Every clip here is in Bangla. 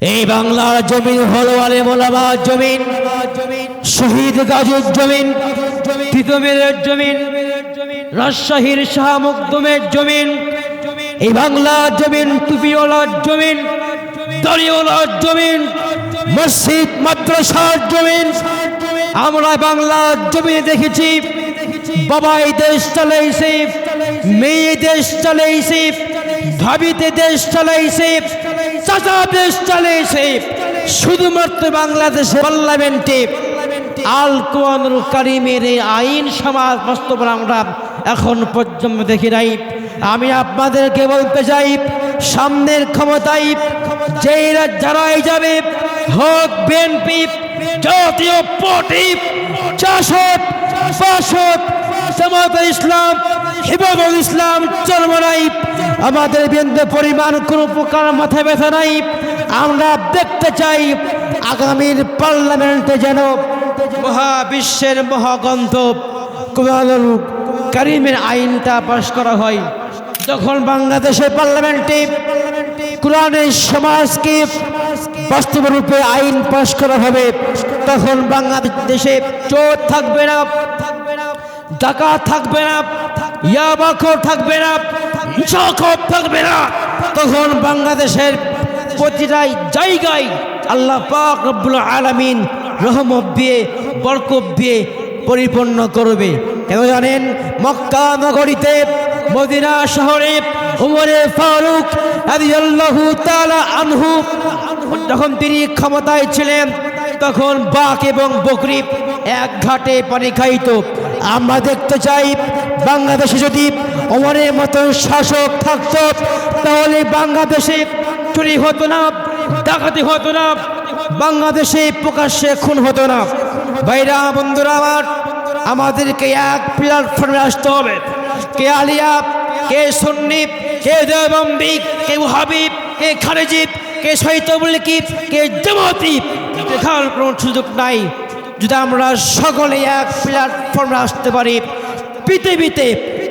এই বাংলার জমিন হলো আলে মোলামার জমিন। শহীদ গাজীর জমিন, তিতমের জমিন, রাজশাহীর শাহ মুকদমের জমিন। এই বাংলার জমিন টুপিওয়ালার জমিন দড়িওয়ালার জমিন, মসজিদ, মাদ্রাসার জমিন। আমরা বাংলার জমিনে দেখেছি, বাবাই দেশ চালাইছে, মেয়ে দেশ চালাইছে। ভাবিতে দেশ চালাইছে চাচা দেশ চালাইছে শুধুমাত্র বাংলাদেশে পার্লামেন্টে আল কোরআনুল কারিমের এই আইন সমাজ বাস্তবায়ন আমরা এখন পর্যন্ত দেখি নাই। আমি আপনাদেরকে বলতে চাই, সামনের ক্ষমতায় যেইরা যারাই যাবে, হোক বিএনপি, জাতীয় পার্টি চাষত বাসত জামাত ইসলাম হিবাবুল ইসলাম চরমরাই আমাদের বিন্দু পরিমাণ কোনো প্রকার মাথায় ব্যথা নাই। আমরা দেখতে চাই আগামীর পার্লামেন্টে যেন মহাবিশ্বের মহাগন্ধব কোরআনুল কারিমের আইনটা পাশ করা হয়। যখন বাংলাদেশের পার্লামেন্টে কোরআনের সমাজকে বাস্তব রূপে আইন পাশ করা হবে, তখন বাংলাদেশে চোর থাকবে না ডাকা থাকবে না। ইয়াবাকর থাকবে না চকব থাকবে না। তখন বাংলাদেশের প্রতিটা জায়গায় আল্লাহ পাক রব্বুল আলামিন রহমত দিয়ে, বরকত দিয়ে পরিপূর্ণ করবে। কেন জানেন? মক্কা নগরীতে, মদিনা শহরে উমরে ফারুক রাদিয়াল্লাহু তাআলা আনহু, যখন তিনি ক্ষমতায় ছিলেন, তখন বাঘ এবং বকরি এক ঘাটে পানি খাইত আমরা দেখতে চাই বাংলাদেশে যদি অমরের মতো শাসক থাকত, তাহলে বাংলাদেশে চুরি হতো না, ডাকাতি হতো না, বাংলাদেশে প্রকাশ্যে খুন হতো না। ভাইরা, বন্ধুরা আমার, আমাদেরকে এক প্ল্যাটফর্মে আসতে হবে। কে আলিয়া, কে সন্নি, কে দেবম্বি কে হাবিব কে খারেজিব, কে শৈতবলিকি কে জামাতি দেখার কোনো সুযোগ নাই। যদি আমরা সকলে এক প্ল্যাটফর্মে আসতে পারি, পৃথিবীতে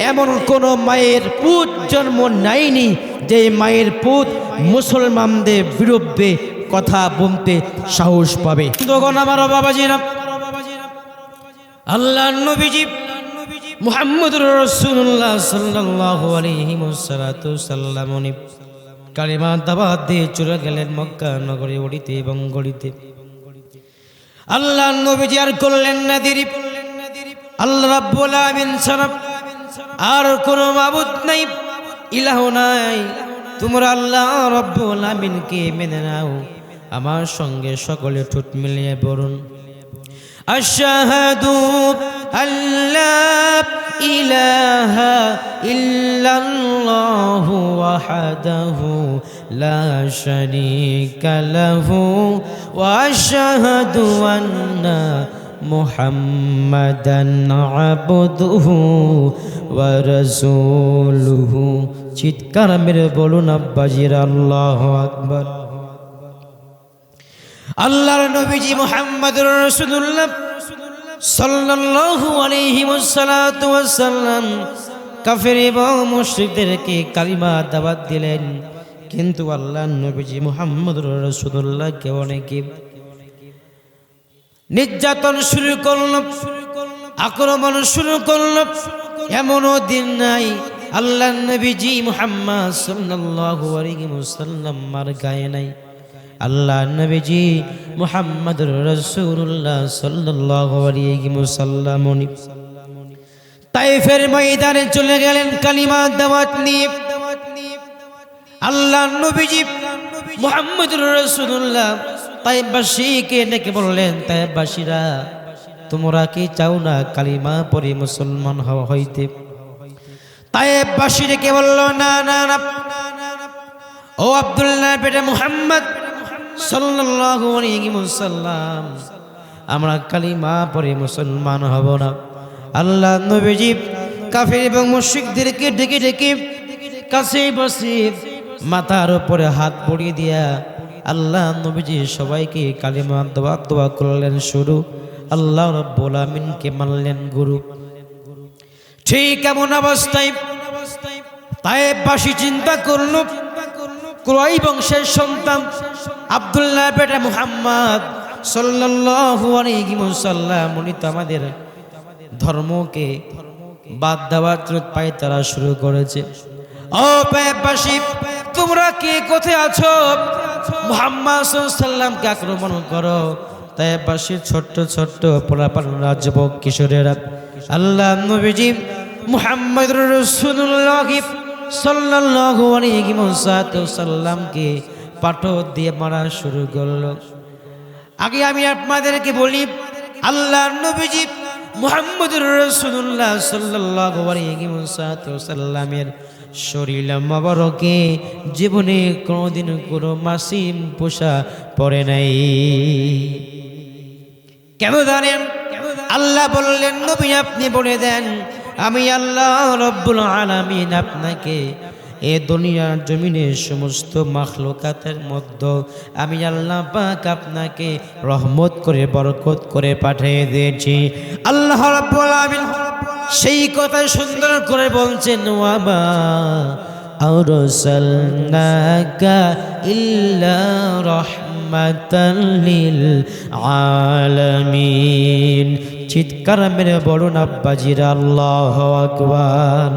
এমন কোনো মায়ের পুত জন্ম নাইনি যে মায়ের পুত মুসলমানদের বিরুদ্ধে কথা বলতে সাহস পাবে। তখন আমার বাবাজিরা আল্লাহ নবীজি মুহাম্মদুর রাসূলুল্লাহ সাল্লাল্লাহু আলাইহি ওয়াসাল্লাম কালিমা দাবাত দিয়ে চলে গেলেন মক্কা নগরে ওড়িতে এবং গড়িতে আল্লাহ নবীজি আর করলেন না দিরিপ আল্লাহ রাব্বুল আমিন আর কোনো মাবুদ নাই, ইলাহ নাই। তোমরা আল্লাহ রব্বুল আমিনকে মেনে নাও। আমার সঙ্গে সকলে ঠোঁট মিলিয়ে বলুন, আশাহাদু আল্লাহ, ইলাহা ইল্লাল্লাহু ওয়াহদাহু লা শারীকা লাহু ওয়া আশহাদু আন্না মুহাম্মাদান আবদুহু ওয়া রাসূলুহু। চিৎকার মেরে বলুন, আব্বাজির আল্লাহু আকবার। আল্লাহর নবীজি মুহাম্মদুর রাসূলুল্লাহ। সাল্লাল্লাহু আলাইহি ওয়াসাল্লাম কাফের এবং মুশরিকদেরকে কালিমা দাওয়াত দিলেন। কিন্তু আল্লাহর নবীজি মুহাম্মদুর রাসূলুল্লাহকে অনেকে নির্যাতন শুরু করল, আক্রমণ শুরু করল, এমনও দিন নাই। আল্লাহ নবীজি মুহাম্মদ সাল্লাল্লাহু আলাইহি ওয়াসাল্লাম মার গায়ে নাই। আল্লাহ নবীজি মুহাম্মদ রসুল্লাহ ওয়াসাল্লাম তাইফের ময়দানে চলে গেলেন, কালিমা দাওয়াত নিয়ে। আল্লাহ নবীজি মুহাম্মদ রসুল্লাহ তাইবাসীকে ডেকে বললেন, তাইবাসীরা, তোমরা কি চাও না কালিমা পরে মুসলমান হওয়া হইতে? তাইবাসী ডেকে বলল, না না না। ও আব্দুল্লাহ বেটা মুহাম্মদ সাল্লাল্লাহু আলাইহি ওয়াসাল্লাম। আমরা কালিমা মুসলমান হব না। আল্লাহ নবীজি কাফির এবং মুশরিকদেরকে ডেকে ডেকে কাছে বসে মাথার উপরে হাত পড়িয়ে দিয়া আল্লাহ নবীজি সবাইকে কালিমা দোয়া দোয়া করলেন শুরু। আল্লাহ রব্বুল আমিনকে মানলেন গুরু। ঠিক এমন অবস্থায় তাই বাসি চিন্তা করল ক্রয় বংশের সন্তান আব্দুল্লাহ বেটা মুহাম্মদ সাল্লাল্লাহু আলাইহি ওয়াসাল্লাম, উনি তো আমাদের ধর্মকে বাদ দেওয়ার পায়ে তারা শুরু করেছে। ও পায়বাসী তোমরা কে? কোথায় আছো? মুহাম্মদ সাল্লামকে আক্রমণ করো। তাই পাশে ছোট্ট ছোট্ট, পোলাপান যুবক কিশোরেরা, আল্লাহ নবীজি মুহাম্মদ রসুল্লাহ সাল্লামকে পাথর দিয়ে মারা শুরু করল। আগে আমি আপনাদেরকে বলি আল্লাহ নবীজি মুহাম্মদুর রাসূলুল্লাহ সাল্লাল্লাহু আলাইহি শরীর মোবারকে জীবনে কোনোদিন কোনো মাসিম পোষা পরে নাই। কেন জানেন? আল্লাহ বললেন, নবী আপনি বলে দেন আমি আল্লাহ রব্বুল আলামিন আপনাকে এ দুনিয়ার জমিনের সমস্ত মাখলুকাতের মধ্যে আমি আল্লাহ পাক আপনাকে রহমত করে, বরকত করে পাঠিয়ে দিয়েছি। আল্লাহ রব্বুল আলামিন সেই কথা সুন্দর করে বলছেন ও ওয়ামা ইল্লা রহমাতাল লিল আলামিন চিৎকার মেরে বলুন, আব্বাজিরা আল্লাহু আকবার।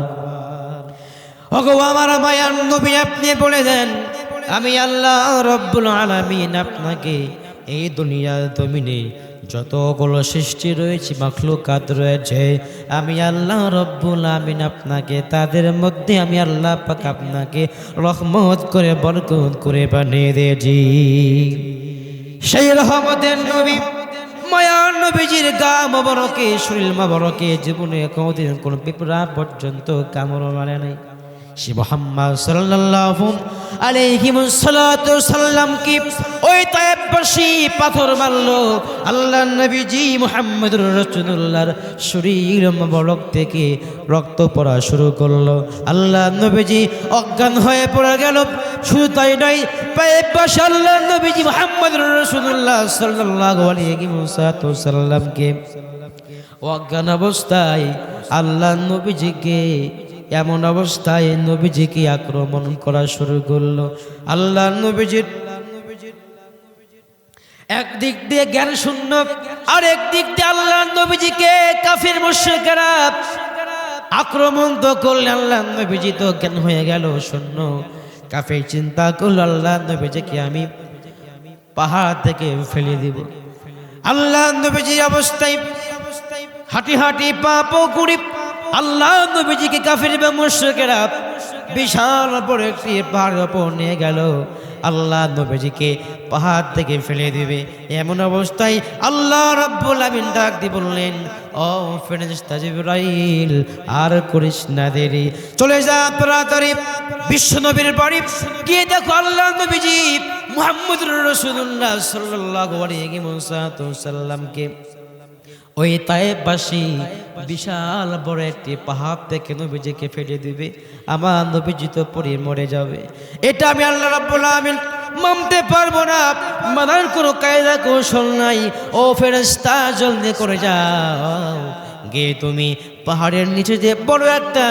ওগো, আমার মায়ার নবী আপনি বলে দেন, আমি আল্লাহ রব্বুল আলামিন আপনাকে এই দুনিয়ার জমিনে যতগুলো সৃষ্টি রয়েছে, মাখলুকাত রয়েছে, আমি আল্লাহ রব্বুল আমিন আপনাকে, তাদের মধ্যে আমি আল্লাহ পাক আপনাকে রহমত করে, বরকত করে বানিয়ে দিয়েছি। সেই রহমতের নবী, মায়ার নবীজির গা মবরকে, শরীর মবরকে, জীবনে কোনোদিন কোনো পিঁপড়া পর্যন্ত কামড় মারে নাই। সে মোহাম্মদ সাল্লাম কি ওই তায়েববাসী পাথর মারলো আল্লাহ নবীজি মুহাম্মদুর রাসূলুল্লাহর শরীর মোবারক থেকে রক্ত পড়া শুরু করল। আল্লাহ নবীজি অজ্ঞান হয়ে পড়ে গেল। শুধু তাই নয় পায়েবাসী আল্লাহ নবীজি মুহাম্মদুর রাসূলুল্লাহ সাল্লাল্লাহু আলাইহি সাল্লামকে অজ্ঞান অবস্থায় আল্লাহ নবীজিকে এমন অবস্থায় নবীজিকে আক্রমণ করা শুরু করল। আল্লাহ নবীজির একদিক দিয়ে জ্ঞান শূন্য আর একদিক দিয়ে আল্লাহ নবীজিকে কাফির, মুশরিকেরা আক্রমণ তো করলে আল্লাহ নবীজি তো জ্ঞান হয়ে গেল শূন্য। কাফির চিন্তা করল আল্লাহ নবীজিকে আমি পাহাড় থেকে ফেলে দিব। আল্লাহ নবীজি অবস্থায় হাঁটি হাঁটি পাপ কুড়ি আল্লাহ নবীজিকে কাফির বা মুশরিকেরা বিশাল বড় একটি পাহাড়ের ওপর নিয়ে গেল। আল্লাহ নবীজিকে পাহাড় থেকে ফেলে দিবে। এমন অবস্থায় আল্লাহ রাব্বুল আমিন ডাক দিয়ে বললেন, ও ফেরেশতা জিবরাইল, আর করিস না দেরি। চলে যা তাড়াতাড়ি বিশ্ব নবীর বাড়ি। গিয়ে দেখো আল্লাহ নবীজি মুহাম্মদুর রাসূলুল্লাহ সাল্লাল্লাহু আলাইহি ওয়াসাল্লামকে। ওই তায়েববাসী বিশাল বড় একটি পাহাড় থেকে নবীজিকে ফেলে দিবে। আমার নবীজি তো মরে যাবে। এটা আমি আল্লাহ রাব্বুল আমিন মানতে পারব না। মানার কোনো কায়দা কৌশল নাই। ও ফেরেশতা, জলদি করে যাও। গিয়ে তুমি পাহাড়ের নিচে যে বড় একটা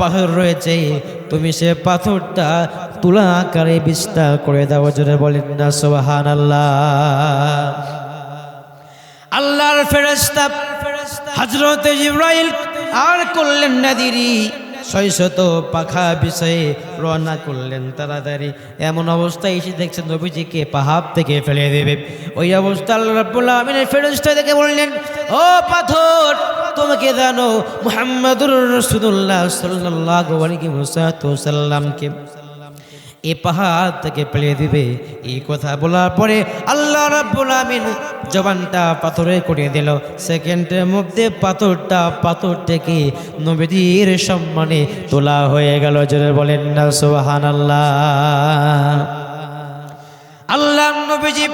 পাথর রয়েছে, তুমি সে পাথরটা তুলা আকারে বিস্তার করে দাও। জোরে বলেন না সোহান আল্লাহ আল্লাহর ফেরেস্তা হজরত ইব্রাহিম আর করলেন না দিরি। ছয়শত পাখা বিষয়ে রওনা করলেন তাড়াতাড়ি। এমন অবস্থায় এসে দেখছেন নবীজিকে পাহাড় থেকে ফেলে দেবে। ওই অবস্থা আল্লাহ রাব্বুল আমিনের ফেরেস্তা দেখে বললেন, ও পাথর, তোমাকে জানো মুহাম্মাদুর রাসূলুল্লাহ সাল্লাল্লাহু আলাইহি ওয়াসাল্লামকে এ পাহাড় থেকে ফেলে দিবে। এই কথা বলার পরে আল্লাহ রাব্বুল আমিন জবানটা পাথরে করে দিল। সেকেন্ডের মধ্যে পাথরটা পাথর থেকে নবীদের সম্মানে তোলা হয়ে গেল। জোরে বলেন না সোহান আল্লাহ আল্লাহ নবীজি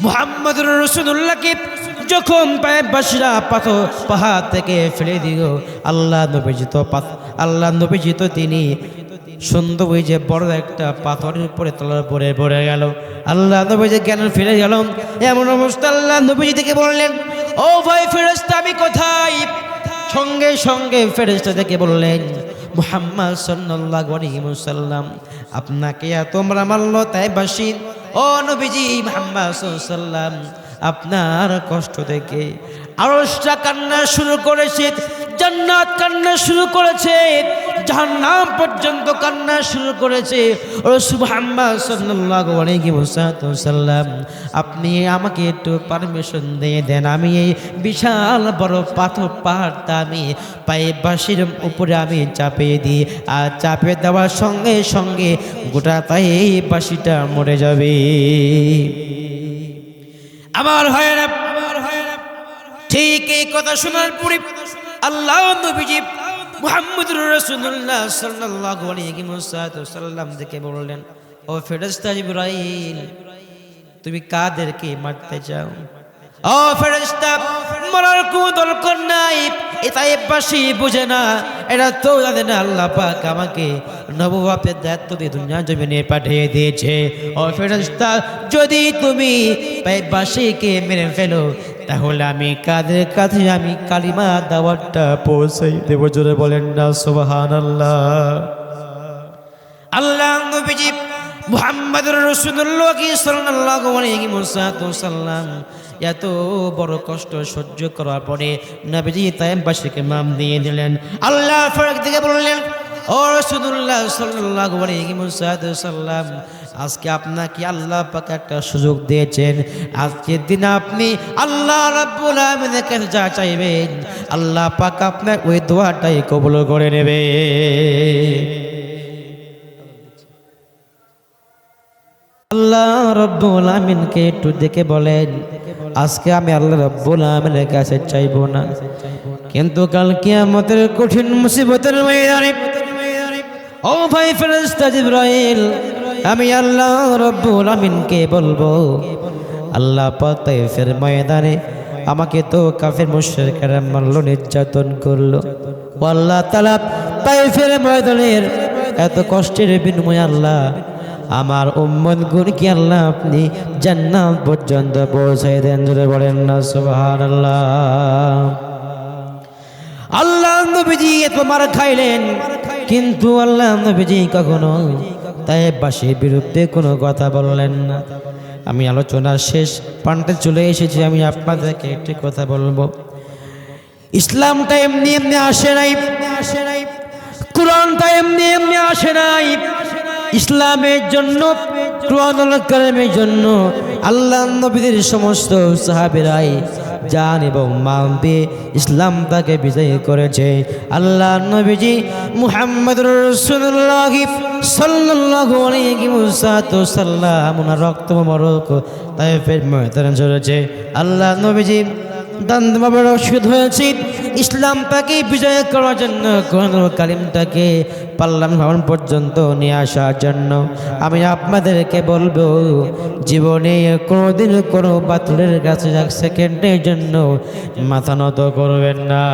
মুহাম্মদুর রসুল্লাহকে যখন পায়েবাসীরা পাথর পাহাড় থেকে ফেলে দিল, আল্লাহ নবীজি তো পাথ- আল্লাহ নবীজি তো তিনি সুন্দর ওই যে বড় একটা পাথরের উপরে তলার পরে পড়ে গেল। আল্লাহ নবীজি জ্ঞান ফিরে গেল। এমন অবস্থা আল্লাহ নবীজি থেকে বললেন, ও ভাই ফেরেস্তা আমি কোথায়? সঙ্গে সঙ্গে ফেরেস্তা থেকে বললেন, মুহাম্মদ সাল্লাল্লাহু আলাইহি ওয়াসাল্লাম, আপনাকে তোমরা মানলো তাই বাসি। ও নবীজি মুহাম্মদ আপনার কষ্ট দেখে আরশটা কান্না শুরু করেছে, জান্নাত কান্না শুরু করেছে। জাহান্নাম পর্যন্ত কান্না শুরু করেছে। ওয়াসাল্লাম, আপনি আমাকে একটু পারমিশন দিয়ে দেন। আমি এই বিশাল বড় পাথর পাহাড়টা আমি পায়ে বাঁশির উপরে আমি চাপিয়ে দিই, আর চাপিয়ে দেওয়ার সঙ্গে সঙ্গে গোটা পায়ে বাঁশিটা মরে যাবে। আমার হয় না। ঠিক এই কথা শোনার পরে আল্লাহ নবীজি মুহাম্মদুর রাসূলুল্লাহ সাল্লাল্লাহু আলাইহি ওয়াসাল্লাম দেখে বললেন, ও ফেরেশতা জিবরাইল, তুমি কাদেরকে মারতে চাও? ও ফেরেশতা, মরার কোনো দরকার নাই, এটাই পাশি বুঝে না এটা তো জানে না, আল্লাহ পাক আমাকে নববাপের দায়িত্ব দিয়ে দুনিয়া জমিনে পাঠিয়ে দিয়েছে। ও ফেরেশতা, যদি তুমি বাসীকে মেরে ফেলো তাহলে আমি কাদের কাছে আমি কালিমা দাওয়াতটা পৌঁছাই দেব। জোরে বলেন না, সুবহানাল্লাহ। আল্লাহ আল্লাহ নবীজি মুহাম্মদুর রাসূলুল্লাহ সাল্লাল্লাহু আলাইহি ওয়াসাল্লাম এত বড় কষ্ট সহ্য করার পরে নবীজি তাইমবাসীকে মাম দিয়ে দিলেন। আল্লাহ ফরক দিকে বললেন, ও রাসূলুল্লাহ সাল্লাল্লাহু আলাইহি ওয়াসাল্লাম আজকে আপনাকে আল্লাহ পাক একটা সুযোগ দিয়েছেন। আজকের দিনে আপনি আল্লাহ রাব্বুল আলামিনের কাছে যা চাইবেন, আল্লাহ পাক আপনার ওই দোয়াটাই কবুল করে নেবে। আল্লাহ রব্বুল আমিনকে একটু দেখে বলেন, আজকে আমি আল্লাহ রব্বুল আমিনের কাছে চাইব না। কিন্তু কাল কিয়ামতের কঠিন মুসিবতের ও ভাই ফেরেশতা জিবরাইল আমি আল্লাহ রব্বুল আমিনকে বলব? আল্লাহ তাইফের ময়দানে আমাকে তো কাফের মুশরিকরা মারলো নির্যাতন করল। আল্লাহ তাআলা তাইফের ময়দানের এত কষ্টের বিনিময়ে আল্লাহ আমার উম্মত গুণ কি আল্লাহ আপনি জান্নাত পর্যন্ত পৌঁছাই দেন জুড়ে বলেন না, সুবহানাল্লাহ। আল্লাহ নবীজি এত মার খাইলেন, কিন্তু আল্লাহ নবীজি কখনো তাই বাসীর বিরুদ্ধে কোনো কথা বললেন না। আমি আলোচনার শেষ প্রান্তে চলে এসেছি, আমি আপনাদেরকে একটি কথা বলব। ইসলামটা এমনি এমনি আসে নাই আসে নাই কোরআনটা এমনি এমনি আসে নাই। ইসলামের জন্য, কোরআনুল কালামের জন্য আল্লাহ নবীদের সমস্ত সাহাবেরাই জান এবং মান দিয়ে ইসলাম তাকে বিজয় করেছে। আল্লাহ নবীজি মুহাম্মদ রসুল্লাহ রক্ত মরক তাই ফের ময়দানে চলেছে। আল্লাহ নবীজি দান্তভাবে রসিদ হয়েছে। ইসলাম তাকে বিজয় করার জন্য, কোরআনুল কালিমটাকে পাল্লাম ভবন পর্যন্ত নিয়ে আসার জন্য। আমি আপনাদেরকে বলব, জীবনে কোনোদিন কোনো বাতুলের কাছে এক সেকেন্ডের জন্য মাথা নত করবেন না।